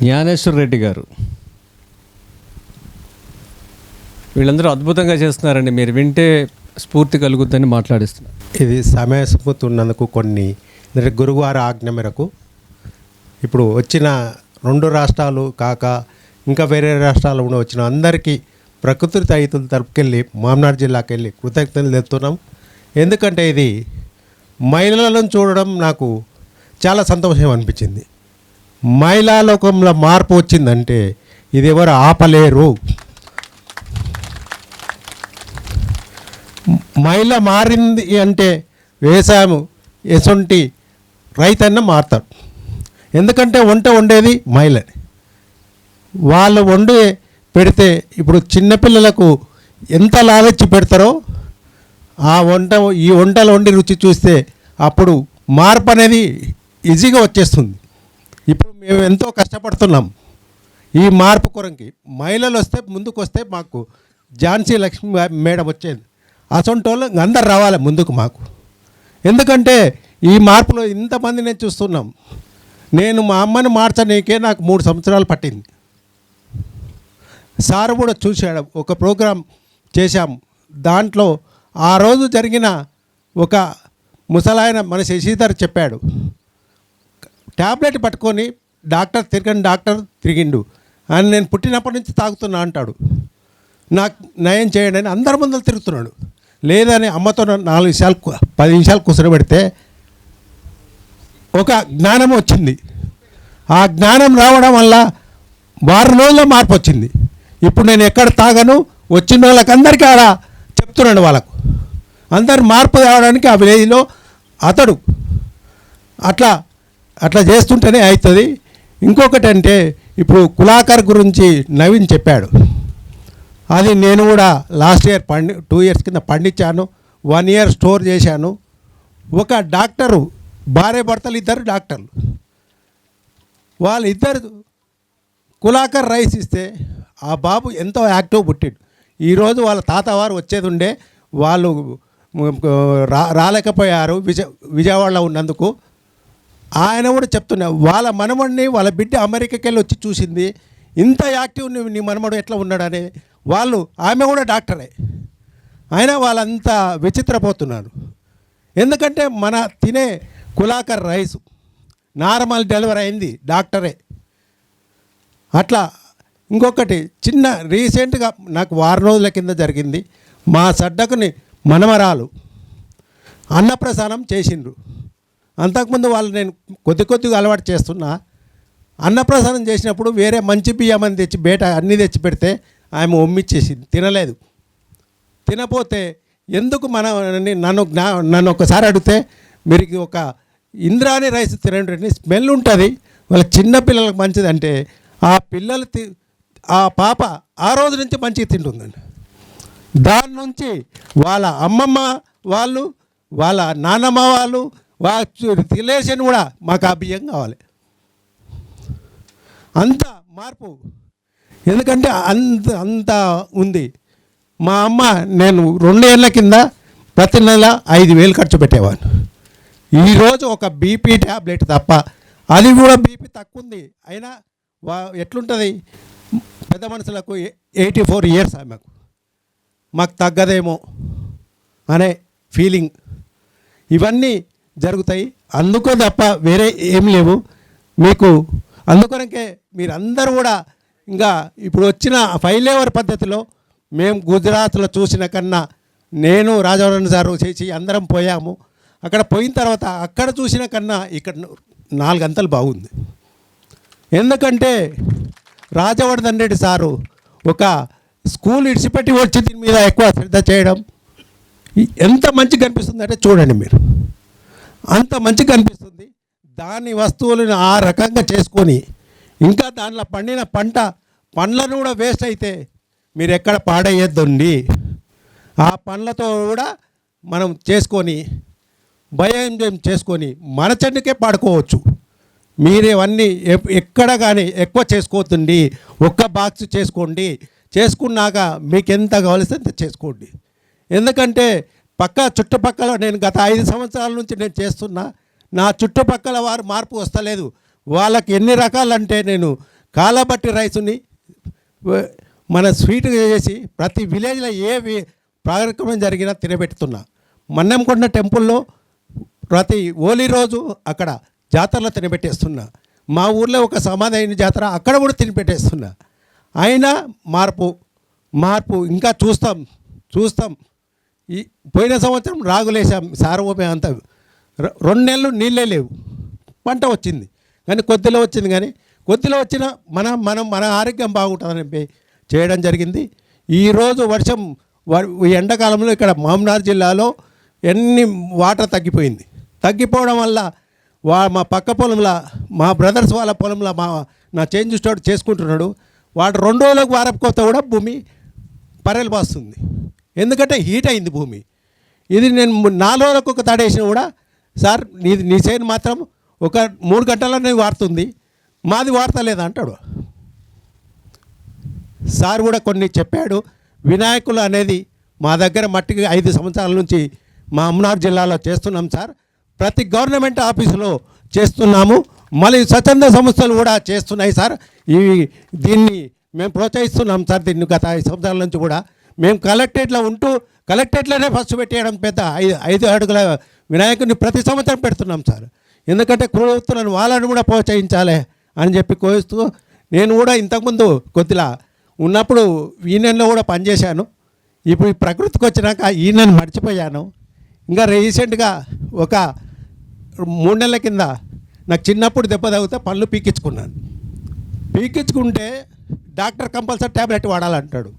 జ్ఞానేశ్వర్ రెడ్డి గారు. వీళ్ళందరూ అద్భుతంగా చేస్తున్నారండి. మీరు వింటే స్ఫూర్తి కలుగుద్దని మాట్లాడిస్తున్నారు ఇది సమయస్ఫూర్తి ఉన్నందుకు కొన్ని గురువారి ఆజ్ఞ మేరకు ఇప్పుడు వచ్చిన రెండు రాష్ట్రాలు కాక ఇంకా వేరే రాష్ట్రాలు కూడా వచ్చిన అందరికీ ప్రకృతి రైతుల తరపుకెళ్ళి మామనాడు జిల్లాకి వెళ్ళి కృతజ్ఞతలు తెస్తున్నాం ఎందుకంటే ఇది మహిళలను చూడడం నాకు చాలా సంతోషం అనిపించింది. మహిళాలోకంలో మార్పు వచ్చిందంటే ఇది ఎవరు ఆపలేరు. మహిళ మారింది అంటే వ్యవసాయం ఎసొంటి రైతన్న మారుతాడు. ఎందుకంటే వంట వండేది మహిళ వాళ్ళు వండి పెడితే ఇప్పుడు చిన్నపిల్లలకు ఎంత లాలచ్చి పెడతారో ఆ వంట ఈ వంటలు వండి రుచి చూస్తే అప్పుడు మార్పు అనేది ఈజీగా వచ్చేస్తుంది. మేము ఎంతో కష్టపడుతున్నాం. ఈ మార్పు కొరంకి మహిళలు వస్తే ముందుకు వస్తే మాకు ఝాన్సీ లక్ష్మి మేడం వచ్చేది. అసొంటోళ్ళు అందరు రావాలి ముందుకు మాకు. ఎందుకంటే ఈ మార్పులో ఇంతమంది నేను చూస్తున్నాం. నేను మా అమ్మని మార్చనీకే నాకు మూడు సంవత్సరాలు పట్టింది. సార్ కూడా చూశాడు. ఒక ప్రోగ్రాం చేశాం. దాంట్లో ఆ రోజు జరిగిన ఒక ముసలాయన మన శశిధర్ చెప్పాడు. ట్యాబ్లెట్ పట్టుకొని డాక్టర్ తిరగని డాక్టర్ తిరిగిండు. అని నేను పుట్టినప్పటి నుంచి తాగుతున్నా అంటాడు. నాకు నయం చేయండి అని అందరి ముందర తిరుగుతున్నాడు. లేదని అమ్మతో నాలుగు నిమిషాలు పది నిమిషాలు కూర్చోబెడితే ఒక జ్ఞానం వచ్చింది. ఆ జ్ఞానం రావడం వల్ల వారం రోజుల్లో మార్పు వచ్చింది. ఇప్పుడు నేను ఎక్కడ తాగను? వచ్చిన వాళ్ళకందరికీ ఆడ చెప్తున్నాడు వాళ్ళకు. అందరు మార్పు రావడానికి ఆ విలేజ్లో అతడు. అట్లా అట్లా చేస్తుంటేనే అవుతుంది. ఇంకొకటి అంటే ఇప్పుడు కులాకర్ గురించి నవీన్ చెప్పాడు. అది నేను కూడా లాస్ట్ ఇయర్ పండి టూ ఇయర్స్ కింద పండించాను వన్ ఇయర్ స్టోర్ చేశాను. ఒక డాక్టరు భార్య భర్తలు ఇద్దరు డాక్టర్లు. వాళ్ళిద్దరు కులాకర్ రైస్ ఇస్తే ఆ బాబు ఎంతో యాక్టివ్ పుట్టిండు. ఈరోజు వాళ్ళ తాతవారు వచ్చేది ఉండే వాళ్ళు రా రాలేకపోయారు విజయ విజయవాడలో ఉన్నందుకు. ఆయన కూడా చెప్తున్నా వాళ్ళ మనమడిని వాళ్ళ బిడ్డ అమెరికాకి వెళ్ళి వచ్చి చూసింది ఇంత యాక్టివ్ నీ- నీ మనమడు ఎట్లా ఉన్నాడని. వాళ్ళు ఆమె కూడా డాక్టరే. అయినా వాళ్ళంతా విచిత్రపోతున్నారు. ఎందుకంటే మన తినే కులాకర్ రైస్ నార్మల్ డెలివరీ అయింది డాక్టరే. అట్లా ఇంకొకటి చిన్న రీసెంట్గా నాకు వారం రోజుల కింద జరిగింది మా సడ్డకుని మనమరాలు అన్నప్రసానం చేసిండ్రు. అంతకుముందు వాళ్ళు నేను కొద్ది కొద్దిగా అలవాటు చేస్తున్నా. అన్నప్రసాదం చేసినప్పుడు వేరే మంచి బియ్యం అని తెచ్చి బేట అన్నీ తెచ్చి పెడితే ఆమె ఒమ్మిచ్చేసింది. తినలేదు. తినపోతే ఎందుకు మన నన్ను జ్ఞా నన్ను ఒకసారి అడిగితే మీరు ఒక ఇంద్రాణి రైస్ తినండి. స్మెల్ ఉంటుంది. వాళ్ళ చిన్న పిల్లలకు మంచిది. అంటే ఆ పిల్లలు తి ఆ పాప ఆ రోజు నుంచి మంచిగా తింటుందండి. దాని నుంచి వాళ్ళ అమ్మమ్మ వాళ్ళు వాళ్ళ నాన్నమ్మ వాళ్ళు రిలేషన్ కూడా మాకు ఆ బియ్యం కావాలి. అంత మార్పు. ఎందుకంటే అంత అంత ఉంది. మా అమ్మ నేను రెండేళ్ళ కింద ప్రతి నెల ఐదు వేలు ఖర్చు పెట్టేవాను ఈరోజు ఒక బీపీ ట్యాబ్లెట్ తప్ప అది కూడా బీపీ తక్కువ ఉంది అయినా వా ఎట్లుంటుంది? పెద్ద మనుషులకు ఎయిటీ ఫోర్ ఇయర్స్ ఆమెకు మాకు తగ్గదేమో అనే ఫీలింగ్. ఇవన్నీ జరుగుతాయి. అందుకో తప్ప వేరే ఏం లేవు. మీకు అందుకొనకే మీరందరూ కూడా ఇంకా ఇప్పుడు వచ్చిన ఫైలేవర్ పద్ధతిలో మేము గుజరాత్లో చూసిన కన్నా నేను రాజవరణ సారు చేసి అందరం పోయాము. అక్కడ పోయిన తర్వాత అక్కడ చూసిన కన్నా ఇక్కడ నాలుగంతలు బాగుంది. ఎందుకంటే రాజవర్ధన్ రెడ్డి సారు ఒక స్కూల్ ఇడిచిపెట్టి వచ్చి దీని మీద ఎక్కువ శ్రద్ధ చేయడం ఎంత మంచిగా కనిపిస్తుందంటే చూడండి మీరు. అంత మంచిగా కనిపిస్తుంది. దాని వస్తువులను ఆ రకంగా చేసుకొని ఇంకా దాంట్లో పండిన పంట పండ్లను కూడా వేస్ట్ అయితే మీరు ఎక్కడ పాడేయద్దండి. ఆ పండ్లతో కూడా మనం చేసుకొని భయం చేసుకొని మన చెట్టుకే పాడుకోవచ్చు. మీరేవన్నీ ఎక్కడ కానీ ఎక్కువ చేసుకోవద్దండి. ఒక్క బాక్స్ చేసుకోండి. చేసుకున్నాక మీకు ఎంత కావలిస్తే అంత చేసుకోండి. ఎందుకంటే పక్క చుట్టుపక్కల నేను గత ఐదు సంవత్సరాల నుంచి నేను చేస్తున్నా నా చుట్టుపక్కల వారు మార్పు వస్తలేదు. వాళ్ళకి ఎన్ని రకాలంటే నేను కాలబట్టి రైసుని మన స్వీట్ చేసి ప్రతి విలేజ్లో ఏ వి- కార్యక్రమం జరిగినా తినబెడుతున్నా. మన్నెంకొండ టెంపుల్లో ప్రతి హోలీ రోజు అక్కడ జాతరలో తినబెట్టేస్తున్నా. మా ఊర్లో ఒక సమాధి అయిన జాతర అక్కడ కూడా తినిపెట్టేస్తున్నా. అయినా మార్పు మార్పు ఇంకా చూస్తాం చూస్తాం. ఈ పోయిన సంవత్సరం రాగులేసాం సారభూమి అంతా రెండు నెలలు నీళ్ళే లేవు. పంట వచ్చింది. కానీ కొద్దిలో వచ్చింది కానీ కొద్దిలో వచ్చిన మన మనం మన ఆరోగ్యం బాగుంటుందని చేయడం జరిగింది. ఈరోజు వర్షం వ- ఈ ఎండాకాలంలో ఇక్కడ మామనార్ జిల్లాలో ఎన్ని వాటర్ తగ్గిపోయింది. తగ్గిపోవడం వల్ల వా మా పక్క పొలంలో మా బ్రదర్స్ వాళ్ళ పొలంలో మా నా చేంజ్ స్టోర్ చేసుకుంటున్నాడు. వాడు రెండు రోజులకు వారపు కొత్త కూడా భూమి పరెలు పాస్తుంది ఎందుకంటే హీట్ అయింది భూమి. ఇది నేను నాలుగు రోజులకు ఒక తడేసిన కూడా సార్ నీ నీ చేను మాత్రం ఒక మూడు గంటలనే వాడుతుంది మాది వాడతలేదు అంటాడు. సార్ కూడా కొన్ని చెప్పాడు. వినాయకులు అనేది మా దగ్గర మట్టికి ఐదు సంవత్సరాల నుంచి మా అమ్నార్ జిల్లాలో చేస్తున్నాం సార్. ప్రతి గవర్నమెంట్ ఆఫీసులో చేస్తున్నాము. మళ్ళీ స్వచ్ఛంద సంస్థలు కూడా చేస్తున్నాయి సార్. ఈ దీన్ని మేము ప్రోత్సహిస్తున్నాం సార్ దీన్ని గత ఐదు సంవత్సరాల నుంచి కూడా. మేము కలెక్టరేట్లో ఉంటూ కలెక్టరేట్లోనే ఫస్ట్ పెట్టేయడం పెద్ద ఐదు ఐదు అడుగుల వినాయకుడిని ప్రతి సంవత్సరం పెడుతున్నాం సార్. ఎందుకంటే కులవృత్తులను వాళ్ళని కూడా ప్రోత్సహించాలి అని చెప్పి కోరుస్తూ నేను కూడా ఇంతకుముందు కొద్దిలా ఉన్నప్పుడు ఈయనలో కూడా పనిచేశాను. ఇప్పుడు ఈ ప్రకృతికి వచ్చినాక ఈయనని మర్చిపోయాను. ఇంకా రీసెంట్గా ఒక మూడు నెలల కింద నాకు చిన్నప్పుడు దెబ్బ తగిలితే పళ్ళు పీకించుకున్నాను. పీకించుకుంటే డాక్టర్ కంపల్సరీ ట్యాబ్లెట్ వాడాలంటాడు.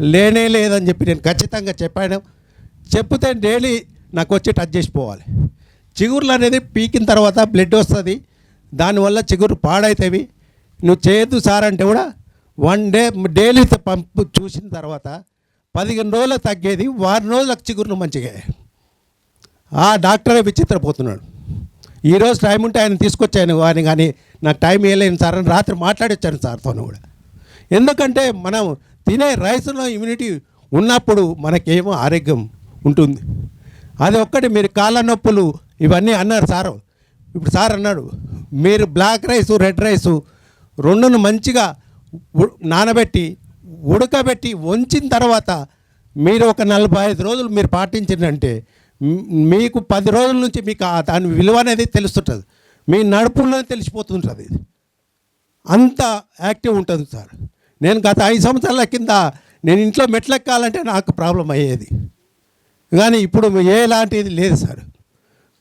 లేనే లేదని చెప్పి నేను ఖచ్చితంగా చెప్పాను. చెప్తే డైలీ నాకు వచ్చి టచ్ చేసిపోవాలి చిగుర్లు అనేది పీకిన తర్వాత బ్లడ్ వస్తుంది. దానివల్ల చిగురు పాడైతేవి నువ్వు చేయొద్దు సార్ అంటే కూడా వన్ డే డైలీ పంపు చూసిన తర్వాత పదిహేను రోజులు తగ్గేది వారం రోజులకు చిగురును మంచిగా. ఆ డాక్టరే విచిత్రపోతున్నాడు. ఈరోజు టైం ఉంటే ఆయన తీసుకొచ్చాను. వారిని కానీ నాకు టైం వేయలేను సార్ అని రాత్రి మాట్లాడొచ్చాను సార్తో కూడా. ఎందుకంటే మనం తినే రైస్లో ఇమ్యూనిటీ ఉన్నప్పుడు మనకేమో ఆరోగ్యం ఉంటుంది. అది ఒక్కటి మీరు కాళ్ళ నొప్పులు ఇవన్నీ అన్నారు సారు. ఇప్పుడు సార్ అన్నాడు మీరు బ్లాక్ రైస్ రెడ్ రైసు రెండును మంచిగా నానబెట్టి ఉడకబెట్టి వంచిన తర్వాత మీరు ఒక నలభై ఐదు రోజులు మీరు పాటించిందంటే మీకు పది రోజుల నుంచి మీకు దాని విలువ అనేది తెలుస్తుంటుంది. మీ నడుపులోనే తెలిసిపోతుంటుంది. ఇది అంత యాక్టివ్ ఉంటుంది సార్. నేను గత ఐదు సంవత్సరాల కింద నేను ఇంట్లో మెట్లెక్కాలంటే నాకు ప్రాబ్లం అయ్యేది. కానీ ఇప్పుడు ఎలాంటిది లేదు సార్.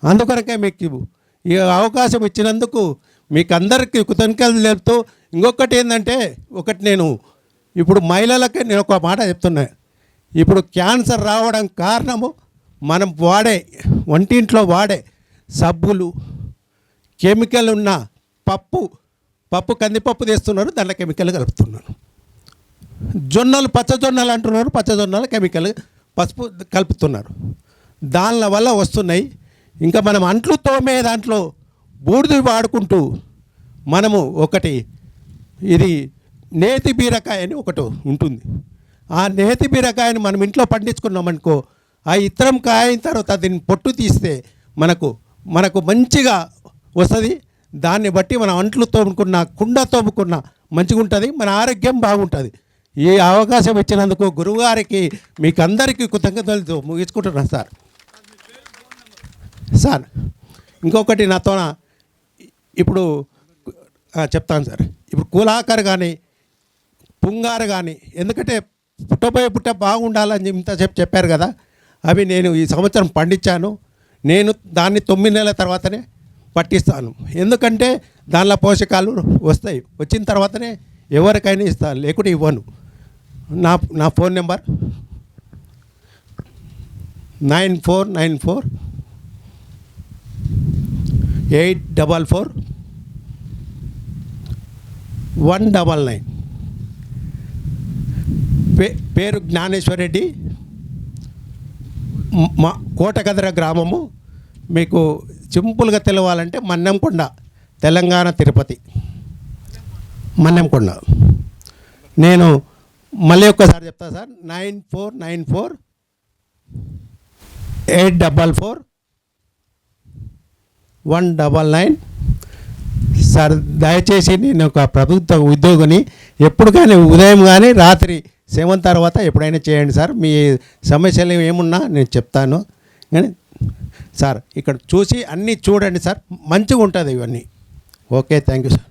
అందుకొరకే మీకు ఈ అవకాశం ఇచ్చినందుకు మీకు అందరికీ కృతజ్ఞతలు తెలుపుతూ ఇంకొకటి ఏంటంటే ఒకటి నేను ఇప్పుడు మహిళలకే నేను ఒక మాట చెప్తున్నా. ఇప్పుడు క్యాన్సర్ రావడం కారణము మనం వాడే వంటింట్లో వాడే సబ్బులు కెమికల్ ఉన్న పప్పు పప్పు కందిపప్పు తెస్తున్నారు దాంట్లో కెమికల్ కలుపుతున్నారు జొన్నలు పచ్చజొన్నలు అంటున్నారు. పచ్చజొన్నలు కెమికల్ పసుపు కలుపుతున్నారు. దానిల వల్ల వస్తున్నాయి. ఇంకా మనం అంట్లు తోమే దాంట్లో బూడిద వాడుకుంటూ మనము ఒకటి ఇది నేతి బీరకాయ అని ఒకటి ఉంటుంది. ఆ నేతి బీరకాయని మనం ఇంట్లో పండించుకున్నామనుకో ఆ ఇత్తరం కాయిన తర్వాత దీన్ని పొట్టు తీస్తే మనకు మనకు మంచిగా వస్తుంది. దాన్ని బట్టి మన అంట్లు తోముకున్న కుండ తోముకున్న మంచిగా ఉంటుంది మన ఆరోగ్యం బాగుంటుంది. ఈ అవకాశం ఇచ్చినందుకు గురువుగారికి మీకు అందరికీ కృతజ్ఞతలతో ముగించుకుంటున్నాను సార్. సార్ ఇంకొకటి నాతో ఇప్పుడు చెప్తాను సార్. ఇప్పుడు కూలాకర్ కానీ పుంగారు కానీ ఎందుకంటే పుట్టబోయే పుట్ట బాగుండాలని ఇంతసేపు చెప్పారు కదా అవి నేను ఈ సంవత్సరం పండించాను. నేను దాన్ని తొమ్మిది నెలల తర్వాతనే పట్టిస్తాను. ఎందుకంటే దానిలో పోషకాలు వస్తాయి. వచ్చిన తర్వాతనే ఎవరికైనా ఇస్తాను లేకుంటే ఇవ్వను. నా నా phone number? Nine four nine four eight double four one double nine. Pay పేరు జ్ఞానేశ్వర్ రెడ్డి మా కోటకదర గ్రామము. మీకు సింపుల్గా తెలవాలంటే మన్నెంకొండ తెలంగాణ తిరుపతి. మన్నెంకొండ. నేను మళ్ళీ ఒక్కసారి చెప్తా sir nine four nine four eight double four one double nine. Sir దయచేసి నేను ఒక ప్రభుత్వ ఉద్యోగిని ఎప్పుడు కానీ ఉదయం కానీ రాత్రి సెవెన్ తర్వాత ఎప్పుడైనా చేయండి సార్. మీ సమస్యలు ఏమున్నా నేను చెప్తాను. కానీ సార్ ఇక్కడ చూసి అన్నీ చూడండి సార్. మంచిగా ఉంటుంది ఇవన్నీ. Okay thank you sir.